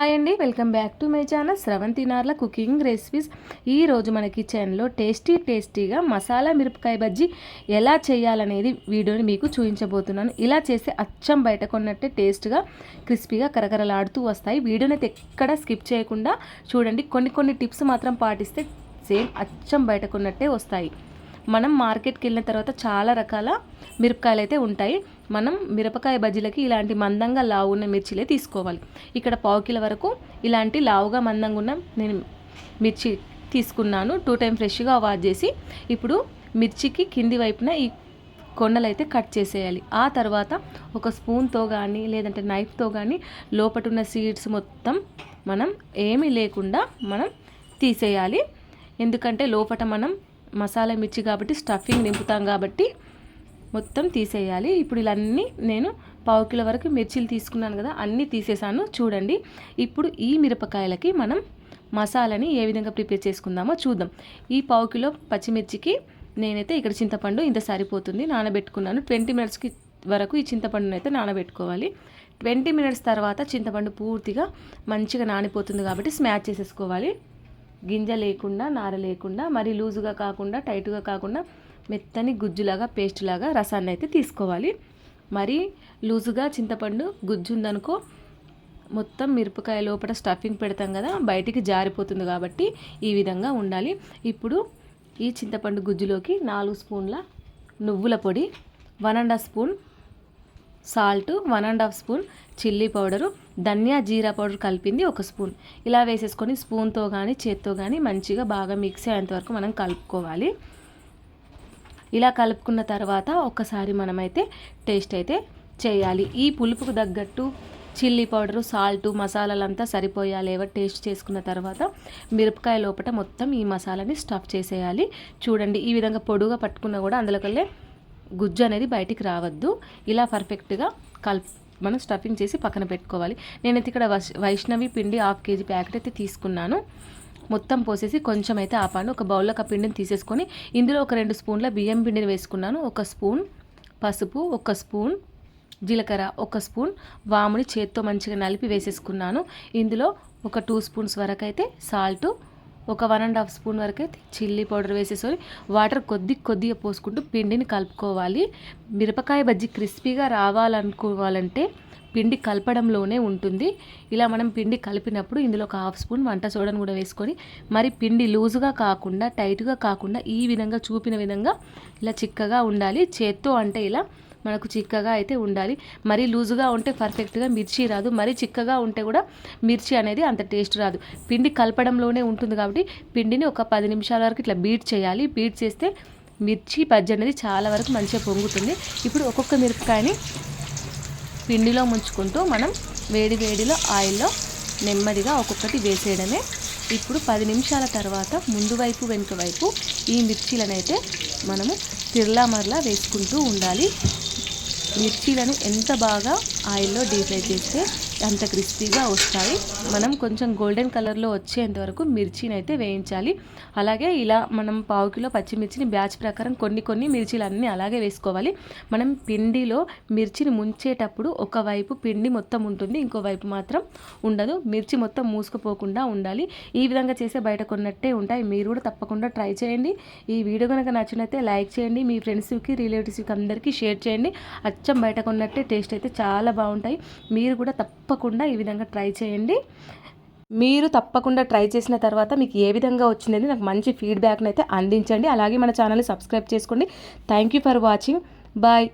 Hi అండి welcome back to my channel Sravanthi Narla cooking recipes. ఈరోజు మన కిచెన్లో టేస్టీ టేస్టీగా మసాలా మిరపకాయ బజ్జీ ఎలా చేయాలనేది వీడియోని మీకు చూపించబోతున్నాను. ఇలా చేస్తే అచ్చం బయట కొన్నట్టే టేస్ట్గా క్రిస్పీగా కరకరలాడుతూ వస్తాయి. వీడియోని ఎక్కడ స్కిప్ చేయకుండా చూడండి. కొన్ని కొన్ని టిప్స్ మాత్రం పాటిస్తే సేమ్ అచ్చం బయట కొన్నట్టే వస్తాయి. మనం మార్కెట్కి వెళ్ళిన తర్వాత చాలా రకాల మిరపకాయలు అయితే ఉంటాయి. మనం మిరపకాయ బజ్జీలకి ఇలాంటి మందంగా లావు ఉన్న మిర్చిలే తీసుకోవాలి. ఇక్కడ పావు కిలో వరకు ఇలాంటి లావుగా మందంగా ఉన్న నేను మిర్చి తీసుకున్నాను. టూ టైం ఫ్రెష్గా వాష్ చేసి ఇప్పుడు మిర్చికి కింది వైపున ఈ కొండలు అయితే కట్ చేసేయాలి. ఆ తర్వాత ఒక స్పూన్తో కానీ లేదంటే నైఫ్తో కానీ లోపటున్న సీడ్స్ మొత్తం మనం ఏమీ లేకుండా మనం తీసేయాలి. ఎందుకంటే లోపల మనం మసాలా మిర్చి కాబట్టి స్టఫింగ్ నింపుతాం కాబట్టి మొత్తం తీసేయాలి. ఇప్పుడు ఇలా అన్నీ నేను పావు కిలో వరకు మిర్చీలు తీసుకున్నాను కదా అన్నీ తీసేసాను. చూడండి ఇప్పుడు ఈ మిరపకాయలకి మనం మసాలాని ఏ విధంగా ప్రిపేర్ చేసుకుందామో చూద్దాం. ఈ పావు కిలో పచ్చిమిర్చికి నేనైతే ఇక్కడ చింతపండు ఇంత సరిపోతుంది నానబెట్టుకున్నాను. ట్వంటీ మినిట్స్కి వరకు ఈ చింతపండును అయితే నానబెట్టుకోవాలి. ట్వంటీ మినిట్స్ తర్వాత చింతపండు పూర్తిగా మంచిగా నానిపోతుంది కాబట్టి స్మాచ్ చేసేసుకోవాలి. గింజ లేకుండా నార లేకుండా మరి లూజుగా కాకుండా టైట్గా కాకుండా మెత్తని గుజ్జులాగా పేస్ట్ లాగా రసాన్ని అయితే తీసుకోవాలి. మరి లూజుగా చింతపండు గుజ్జు ఉందనుకో మొత్తం మిరపకాయ లోపల స్టఫింగ్ పెడతాం కదా బయటికి జారిపోతుంది కాబట్టి ఈ విధంగా ఉండాలి. ఇప్పుడు ఈ చింతపండు గుజ్జులోకి నాలుగు స్పూన్ల నువ్వుల పొడి one and half spoon salt one and half spoon chilli powder dhaniya jeera powder కలిపింది ఒక స్పూన్. ఇలా వేసేసుకొని స్పూన్తో కానీ చేత్తో కానీ మంచిగా బాగా మిక్స్ అయ్యేంత వరకు మనం కలుపుకోవాలి. ఇలా కలుపుకున్న తర్వాత ఒక్కసారి మనమైతే టేస్ట్ అయితే చేయాలి. ఈ పులుపుకు తగ్గట్టు చిల్లీ పౌడరు సాల్ట్ మసాలాలంతా సరిపోయా లేవో టేస్ట్ చేసుకున్న తర్వాత మిరపకాయ లోపల మొత్తం ఈ మసాలాని స్టఫ్ చేసేయాలి. చూడండి ఈ విధంగా పొడుగా పట్టుకున్నా కూడా అందులోకల్లే గుజ్జు అనేది బయటికి రావద్దు. ఇలా పర్ఫెక్ట్గా కలుపు మనం స్టఫింగ్ చేసి పక్కన పెట్టుకోవాలి. నేనైతే ఇక్కడ వైష్ణవి పిండి హాఫ్ కేజీ ప్యాకెట్ అయితే తీసుకున్నాను. మొత్తం పోసేసి కొంచెం అయితే ఆపాను ఒక బౌల్లో ఆ పిండిని తీసేసుకొని ఇందులో ఒక రెండు స్పూన్ల బియ్యం పిండిని వేసుకున్నాను. ఒక స్పూన్ పసుపు ఒక స్పూన్ జీలకర్ర ఒక స్పూన్ వాముని చేత్తో మంచిగా నలిపి వేసేసుకున్నాను. ఇందులో ఒక టూ స్పూన్స్ వరకు అయితే సాల్టు ఒక వన్ అండ్ హాఫ్ స్పూన్ వరకు అయితే చిల్లీ పౌడర్ వేసేసుకొని వాటర్ కొద్ది కొద్దిగా పోసుకుంటూ పిండిని కలుపుకోవాలి. మిరపకాయ బజ్జీ క్రిస్పీగా రావాలనుకోవాలంటే పిండి కలపడంలోనే ఉంటుంది. ఇలా మనం పిండి కలిపినప్పుడు ఇందులో ఒక హాఫ్ స్పూన్ వంట సోడాను కూడా వేసుకొని మరి పిండి లూజుగా కాకుండా టైట్గా కాకుండా ఈ విధంగా చూపిన విధంగా ఇలా చిక్కగా ఉండాలి. చేత్తో అంటే ఇలా మనకు చిక్కగా అయితే ఉండాలి. మరీ లూజుగా ఉంటే పర్ఫెక్ట్గా మిర్చి రాదు. మరీ చిక్కగా ఉంటే కూడా మిర్చి అనేది అంత టేస్ట్ రాదు. పిండి కలపడంలోనే ఉంటుంది కాబట్టి పిండిని ఒక పది నిమిషాల వరకు ఇట్లా బీట్ చేయాలి. బీట్ చేస్తే మిర్చి బజ్జి అనేది చాలా వరకు మంచిగా పొంగుతుంది. ఇప్పుడు ఒక్కొక్క మిరపకాయని పిండిలో ముంచుకుంటూ మనం వేడి వేడిలో ఆయిల్లో నెమ్మదిగా ఒక్కొక్కటి వేసేయడమే. ఇప్పుడు పది నిమిషాల తర్వాత ముందు వైపు వెనుక వైపు ఈ మిర్చీలనైతే మనము తిర్లా మరలా వేసుకుంటూ ఉండాలి. మిర్చీలను ఎంత బాగా ఆయిల్లో డీప్ ఫ్రై చేస్తే అంత క్రిస్పీగా వస్తాయి. మనం కొంచెం గోల్డెన్ కలర్లో వచ్చేంత వరకు మిర్చిని అయితే వేయించాలి. అలాగే ఇలా మనం పావు కిలో పచ్చిమిర్చిని బ్యాచ్ ప్రకారం కొన్ని కొన్ని మిర్చిలు అన్నీ అలాగే వేసుకోవాలి. మనం పిండిలో మిర్చిని ముంచేటప్పుడు ఒకవైపు పిండి మొత్తం ఉంటుంది ఇంకోవైపు మాత్రం ఉండదు. మిర్చి మొత్తం మూసుకుపోకుండా ఉండాలి. ఈ విధంగా చేసే బయట కొన్నట్టే ఉంటాయి. మీరు కూడా తప్పకుండా ట్రై చేయండి. ఈ వీడియో కనుక నచ్చినైతే లైక్ చేయండి. మీ ఫ్రెండ్స్కి రిలేటివ్స్కి అందరికీ షేర్ చేయండి. అచ్చం బయట కొన్నట్టే టేస్ట్ అయితే చాలా బాగుంటాయి. మీరు కూడా తప్పకుండా ఈ విధంగా ట్రై చేయండి. మీరు తప్పకుండా ట్రై చేసిన తర్వాత మీకు ఏ విధంగా వచ్చిందని నాకు మంచి ఫీడ్బ్యాక్ని అయితే అందించండి. అలాగే మన ఛానల్ని సబ్స్క్రైబ్ చేసుకోండి. Thank you for watching bye